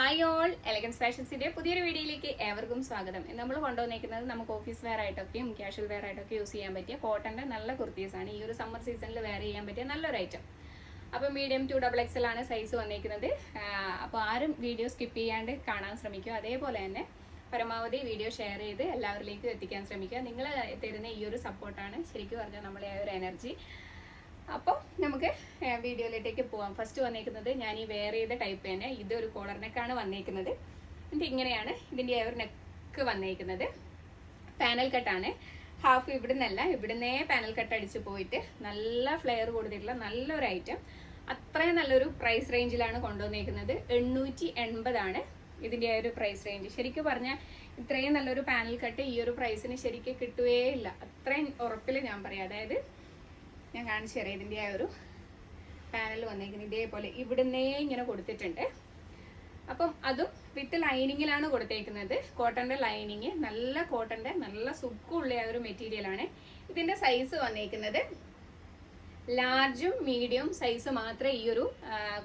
Hi all elegance ഫാഷൻസിന്റെ പുതിയൊരു വീഡിയോയിലേക്ക് ഏവർക്കും സ്വാഗതം. നമ്മൾ കൊണ്ടുവന്നിരിക്കുന്നത് നമുക്ക് ഓഫീസ് വെയർ ആയിട്ടൊക്കെയും കാഷ്വൽ വെയർ ആയിട്ടൊക്കെ യൂസ് ചെയ്യാൻ പറ്റിയ കോട്ടന്റെ നല്ല കുർത്തീസ് ആണ്. ഈ ഒരു സമ്മർ സീസണിൽ വെയർ ചെയ്യാൻ പറ്റിയ നല്ലൊരു ഐറ്റം അപ്പോൾ medium to double X L ആണ് സൈസ് വന്നിരിക്കുന്നത് അപ്പോൾ ആരും വീഡിയോ സ്കിപ്പ് ചെയ്യാണ്ട് കാണാൻ ശ്രമിക്കുക. അതേപോലെ തന്നെ പരമാവധി വീഡിയോ ഷെയർ ചെയ്ത് എല്ലാവരിലേക്കും എത്തിക്കാൻ ശ്രമിക്കുക. നിങ്ങൾ തരുന്ന ഈ ഒരു സപ്പോർട്ടാണ് ശരിക്കും പറഞ്ഞാൽ നമ്മളെ ആ ഒരു എനർജി അപ്പോൾ നമുക്ക് വീഡിയോയിലേക്ക് പോവാം. ഫസ്റ്റ് വന്നേക്കുന്നത് ഞാൻ ഈ വെയർ ചെയ്ത ടൈപ്പ് തന്നെ. ഇത് ഒരു കോളർ നെക്കാണ് വന്നേക്കുന്നത്. എന്നിട്ട് ഇങ്ങനെയാണ് ഇതിന്റെ ഒരു നെക്ക് വന്നേക്കുന്നത്. പാനൽ കട്ടാണ് ഹാഫ് ഇവിടുന്നല്ല ഇവിടുന്നേ പാനൽ കട്ട് അടിച്ച് പോയിട്ട് നല്ല ഫ്ലെയർ കൊടുത്തിട്ടുള്ള നല്ലൊരു ഐറ്റം അത്രയും നല്ലൊരു പ്രൈസ് റേഞ്ചിലാണ് കൊണ്ടുവന്നേക്കുന്നത്. എണ്ണൂറ്റി എൺപതാണ് ഇതിന്റെ ആ ഒരു പ്രൈസ് റേഞ്ച് ശരിക്കും പറഞ്ഞാൽ ഇത്രയും നല്ലൊരു പാനൽ കട്ട് ഈ ഒരു പ്രൈസിന് ശരിക്കും കിട്ടുകയേ ഇല്ല. അത്രയും ഉറപ്പിൽ ഞാൻ പറയാം. അതായത് ഞാൻ കാണിച്ചു തരാം. ഇതിന്റെ ആ ഒരു പാനൽ വന്നേക്കുന്നത് ഇതേപോലെ ഇവിടുന്നേ ഇങ്ങനെ കൊടുത്തിട്ടുണ്ട്. അപ്പം അതും വിത്ത് ലൈനിങ്ങിലാണ് കൊടുത്തേക്കുന്നത്. കോട്ടന്റെ ലൈനിങ് നല്ല കോട്ടന്റെ നല്ല സുഖമുള്ള ആ ഒരു മെറ്റീരിയലാണ് ഇതിന്റെ സൈസ് വന്നേക്കുന്നത് ലാർജും മീഡിയം സൈസ് മാത്രമേ ഈ ഒരു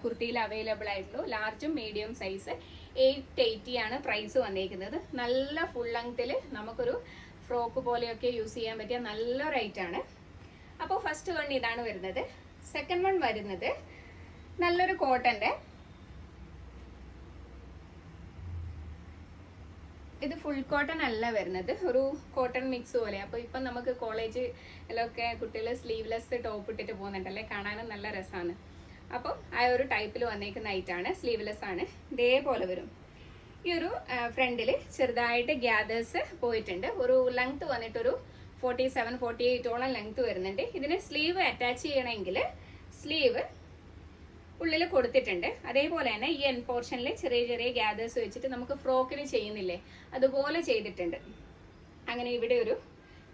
കുർത്തിയിൽ അവൈലബിൾ ആയിട്ടുള്ളൂ. ലാർജും മീഡിയം സൈസ് എയ്റ്റ് എയ്റ്റി ആണ് പ്രൈസ് വന്നേക്കുന്നത്. നല്ല ഫുൾ ലെങ്ത്തിൽ നമുക്കൊരു ഫ്രോക്ക് പോലെയൊക്കെ യൂസ് ചെയ്യാൻ പറ്റിയ നല്ലൊരു ഐറ്റാണ് അപ്പോൾ ഫസ്റ്റ് വൺ ഇതാണ് വരുന്നത്. സെക്കൻഡ് വൺ വരുന്നത് നല്ലൊരു കോട്ടന്റെ ഇത് ഫുൾ കോട്ടൺ അല്ല വരുന്നത്. ഒരു കോട്ടൺ മിക്സ് പോലെ. അപ്പോൾ ഇപ്പം നമുക്ക് കോളേജിലൊക്കെ കുട്ടികൾ സ്ലീവ്ലെസ് ടോപ്പ് ഇട്ടിട്ട് പോകുന്നുണ്ടല്ലേ? കാണാനും നല്ല രസമാണ് അപ്പോൾ ആ ഒരു ടൈപ്പിൽ വന്നേക്കുന്ന ഐറ്റാണ് സ്ലീവ്ലെസ് ആണ്. ഇതേപോലെ വരും. ഈ ഒരു ഫ്രണ്ടിൽ ചെറുതായിട്ട് ഗ്യാദേഴ്സ് പോയിട്ടുണ്ട്. ഒരു ലെങ്ത് വന്നിട്ടൊരു ഫോർട്ടി സെവൻ ഫോർട്ടി എയ്റ്റോളം ലെങ്ത് വരുന്നുണ്ട്. ഇതിന് സ്ലീവ് അറ്റാച്ച് ചെയ്യണമെങ്കിൽ സ്ലീവ് ഉള്ളിൽ കൊടുത്തിട്ടുണ്ട്. അതേപോലെ തന്നെ ഈ എൻ പോർഷനിൽ ചെറിയ ചെറിയ ഗ്യാദേഴ്സ് വെച്ചിട്ട് നമുക്ക് ഫ്രോക്കിന് ചെയ്യുന്നില്ലേ? അതുപോലെ ചെയ്തിട്ടുണ്ട്. അങ്ങനെ ഇവിടെ ഒരു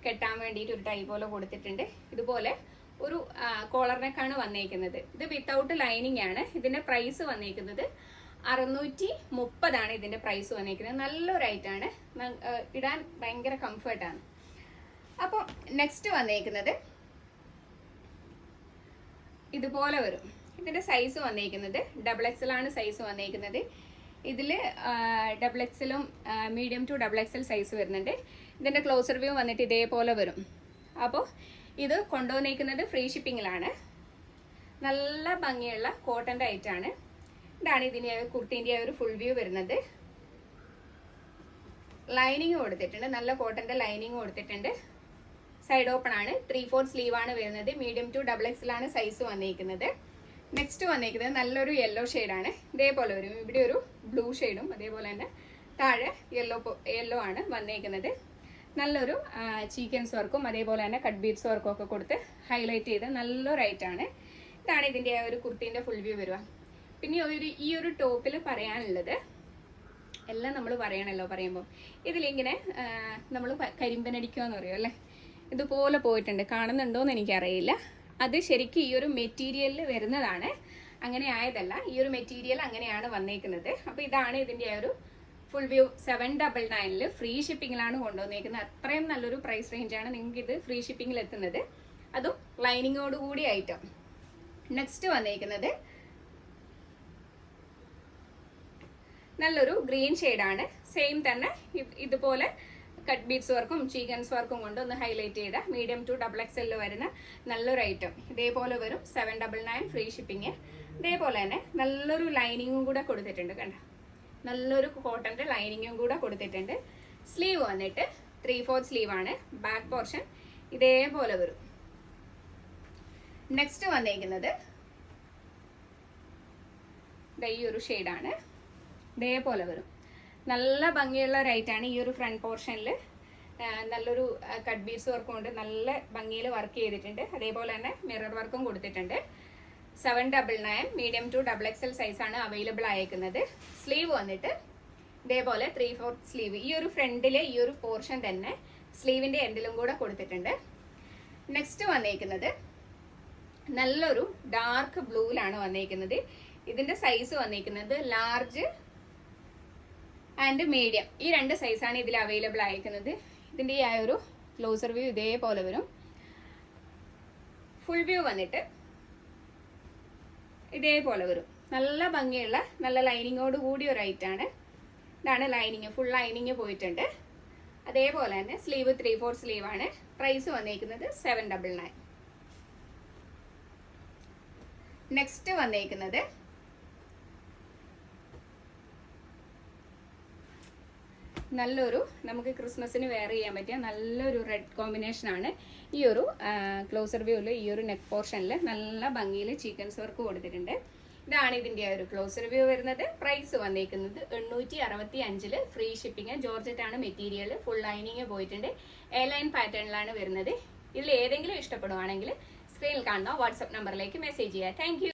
കെട്ടാൻ വേണ്ടിയിട്ട് ഒരു ടൈ പോലെ കൊടുത്തിട്ടുണ്ട്. ഇതുപോലെ ഒരു കോളറിനൊക്കെയാണ് വന്നേക്കുന്നത്. ഇത് വിത്തൗട്ട് ലൈനിങ് ആണ്. ഇതിന്റെ പ്രൈസ് വന്നേക്കുന്നത് അറുന്നൂറ്റി മുപ്പതാണ് ഇതിന്റെ പ്രൈസ് വന്നേക്കുന്നത്. നല്ലൊരു ഐറ്റാണ് ഇടാൻ ഭയങ്കര കംഫർട്ടാണ് അപ്പോൾ നെക്സ്റ്റ് വന്നേക്കുന്നത് ഇതുപോലെ വരും. ഇതിന്റെ സൈസ് വന്നേക്കുന്നത് ഡബിൾ എക്സൽ ആണ് സൈസ് വന്നേക്കുന്നത്. ഇതിൽ double എക്സലും medium to double X L size വരുന്നുണ്ട്. ഇതിന്റെ ക്ലോസർ വ്യൂ വന്നിട്ട് ഇതേപോലെ വരും. അപ്പോൾ ഇത് കൊണ്ടുവന്നേക്കുന്നത് ഫ്രീ ഷിപ്പിങ്ങിലാണ് നല്ല ഭംഗിയുള്ള കോട്ടന്റെ ആയിട്ടാണ് ഇതാണ് ഇതിന്റെ കുർത്തീന്റെ ഒരു ഫുൾ വ്യൂ വരുന്നത്. ലൈനിങ് കൊടുത്തിട്ടുണ്ട് നല്ല കോട്ടന്റെ ലൈനിങ് കൊടുത്തിട്ടുണ്ട് സൈഡ് ഓപ്പൺ ആണ്. ത്രീ ഫോർ സ്ലീവ് ആണ് വരുന്നത്. മീഡിയം ടു ഡബിൾ എക്സിലാണ് സൈസ് വന്നിരിക്കുന്നത് നെക്സ്റ്റ് വന്നിരിക്കുന്നത് നല്ലൊരു യെല്ലോ ആണ്. ഇതേപോലെ വരും. ഇവിടെ ഒരു ബ്ലൂ ഷെയ്ഡും അതേപോലെ തന്നെ താഴെ യെല്ലോ യെല്ലോ ആണ് വന്നേക്കുന്നത്. നല്ലൊരു ചീക്കൻസ് വർക്കും അതേപോലെ തന്നെ കട്ട് ബീറ്റ്സ് വർക്കും ഒക്കെ കൊടുത്ത് ഹൈലൈറ്റ് ചെയ്ത് നല്ലൊരു ഐറ്റാണ് ഇതാണ് ഇതിന്റെ ഒരു കുർത്തീന്റെ ഫുൾ വ്യൂ വരിക. പിന്നെ ഒരു ഈ ഒരു ടോപ്പിൽ പറയാനുള്ളത് എല്ലാം നമ്മൾ പറയണല്ലോ പറയുമ്പോൾ ഇതിലിങ്ങനെ നമ്മൾ കരിമ്പനടിക്കുക എന്ന് പറയും അല്ലേ? ഇതുപോലെ പോയിട്ടുണ്ട്. കാണുന്നുണ്ടോയെന്ന് എനിക്കറിയില്ല. അത് ശരിക്കും ഈ ഒരു മെറ്റീരിയലിൽ വരുന്നതാണ്. അങ്ങനെ ആയതല്ല. ഈ ഒരു മെറ്റീരിയൽ അങ്ങനെയാണ് വന്നേക്കുന്നത്. അപ്പോൾ ഇതാണ് ഇതിന്റെ ഒരു ഫുൾ വ്യൂ സെവൻ ഡബിൾ നയനിൽ ഫ്രീ ഷിപ്പിങ്ങിലാണ് കൊണ്ടുവന്നേക്കുന്നത്. അത്രയും നല്ലൊരു പ്രൈസ് റേഞ്ചാണ് നിങ്ങൾക്ക് ഇത് ഫ്രീ ഷിപ്പിങ്ങിൽ എത്തുന്നത്. അതും ലൈനിങ്ങോട് കൂടി ഐറ്റം നെക്സ്റ്റ് വന്നേക്കുന്നത് നല്ലൊരു ഗ്രീൻ ഷെയ്ഡാണ് സെയിം തന്നെ ഇതുപോലെ കട്ട് ബീഡ്സ് വർക്കും ചീക്കൻസ് വർക്കും കൊണ്ട് ഒന്ന് ഹൈലൈറ്റ് ചെയ്ത medium to double X L വരുന്ന നല്ലൊരു ഐറ്റം ഇതേപോലെ വരും seven double nine free shipping ഇതേപോലെ തന്നെ നല്ലൊരു ലൈനിങ്ങും കൂടെ കൊടുത്തിട്ടുണ്ട് കണ്ട? നല്ലൊരു കോട്ടന്റെ ലൈനിങ്ങും കൂടെ കൊടുത്തിട്ടുണ്ട്. സ്ലീവ് വന്നിട്ട് ത്രീ ഫോർത്ത് സ്ലീവ് ആണ് ബാക്ക് പോർഷൻ ഇതേപോലെ വരും നെക്സ്റ്റ് വന്നേക്കുന്നത് ഈ ഒരു ഷെയ്ഡാണ് ഇതേപോലെ വരും നല്ല ഭംഗിയുള്ള റൈറ്റാണ് ഈ ഒരു ഫ്രണ്ട് പോർഷനിൽ നല്ലൊരു കട്ട് ബീഡ്സ് വർക്കും കൊണ്ട് നല്ല ഭംഗിയിൽ വർക്ക് ചെയ്തിട്ടുണ്ട്. അതേപോലെ തന്നെ മിറർ വർക്കും കൊടുത്തിട്ടുണ്ട്. Seven double nine medium to double X L സൈസാണ് അവൈലബിൾ ആയേക്കുന്നത്. സ്ലീവ് വന്നിട്ട് ഇതേപോലെ ത്രീ ഫോർത്ത് സ്ലീവ് ഈ ഒരു ഫ്രണ്ടിലെ ഈ ഒരു പോർഷൻ തന്നെ സ്ലീവിന്റെ എൻഡിലും കൂടെ കൊടുത്തിട്ടുണ്ട്. നെക്സ്റ്റ് വന്നേക്കുന്നത് നല്ലൊരു ഡാർക്ക് ബ്ലൂവിലാണ് വന്നേക്കുന്നത്. ഇതിന്റെ സൈസ് വന്നേക്കുന്നത് ലാർജ് ആൻഡ് മീഡിയം ഈ രണ്ട് സൈസാണ് ഇതിൽ അവൈലബിൾ ആയിരിക്കുന്നത്. ഇതിന്റെ ഈ ഒരു ക്ലോസർ വ്യൂ ഇതേപോലെ വരും. ഫുൾ വ്യൂ വന്നിട്ട് ഇതേപോലെ വരും. നല്ല ഭംഗിയുള്ള നല്ല ലൈനിങ്ങോട് കൂടിയ ഒരു ഐറ്റാണ് ഇതാണ് ലൈനിങ് ഫുൾ ലൈനിങ് പോയിട്ടുണ്ട്. അതേപോലെ തന്നെ സ്ലീവ് ത്രീ ഫോർ സ്ലീവ് ആണ്. പ്രൈസ് വന്നേക്കുന്നത് സെവൻ ഡബിൾ നയൻ നെക്സ്റ്റ് വന്നേക്കുന്നത് നല്ലൊരു നമുക്ക് ക്രിസ്മസിന് വെയർ ചെയ്യാൻ പറ്റിയ നല്ലൊരു റെഡ് കോമ്പിനേഷൻ ആണ് ഈ ഒരു ക്ലോസർ വ്യൂവിൽ ഈ ഒരു നെക്ക് പോർഷനിൽ നല്ല ഭംഗിയിൽ ചിക്കൻസ് വർക്ക് കൊടുത്തിട്ടുണ്ട്. ഇതാണ് ഇതിന്റെ ഒരു ക്ലോസർ വ്യൂ വരുന്നത്. പ്രൈസ് വന്നിരിക്കുന്നത് എണ്ണൂറ്റി അറുപത്തി അഞ്ചിൽ ഫ്രീ ഷിപ്പിംഗ് ജോർജറ്റ് ആണ് മെറ്റീരിയൽ ഫുൾ ലൈനിങ് പോയിട്ടുണ്ട്. എ ലൈൻ പാറ്റേണിലാണ് വരുന്നത്. ഇതിൽ ഏതെങ്കിലും ഇഷ്ടപ്പെടുവാണെങ്കിൽ സ്ക്രീനിൽ കാണുന്ന വാട്സപ്പ് നമ്പറിലേക്ക് മെസ്സേജ് ചെയ്യുക. താങ്ക്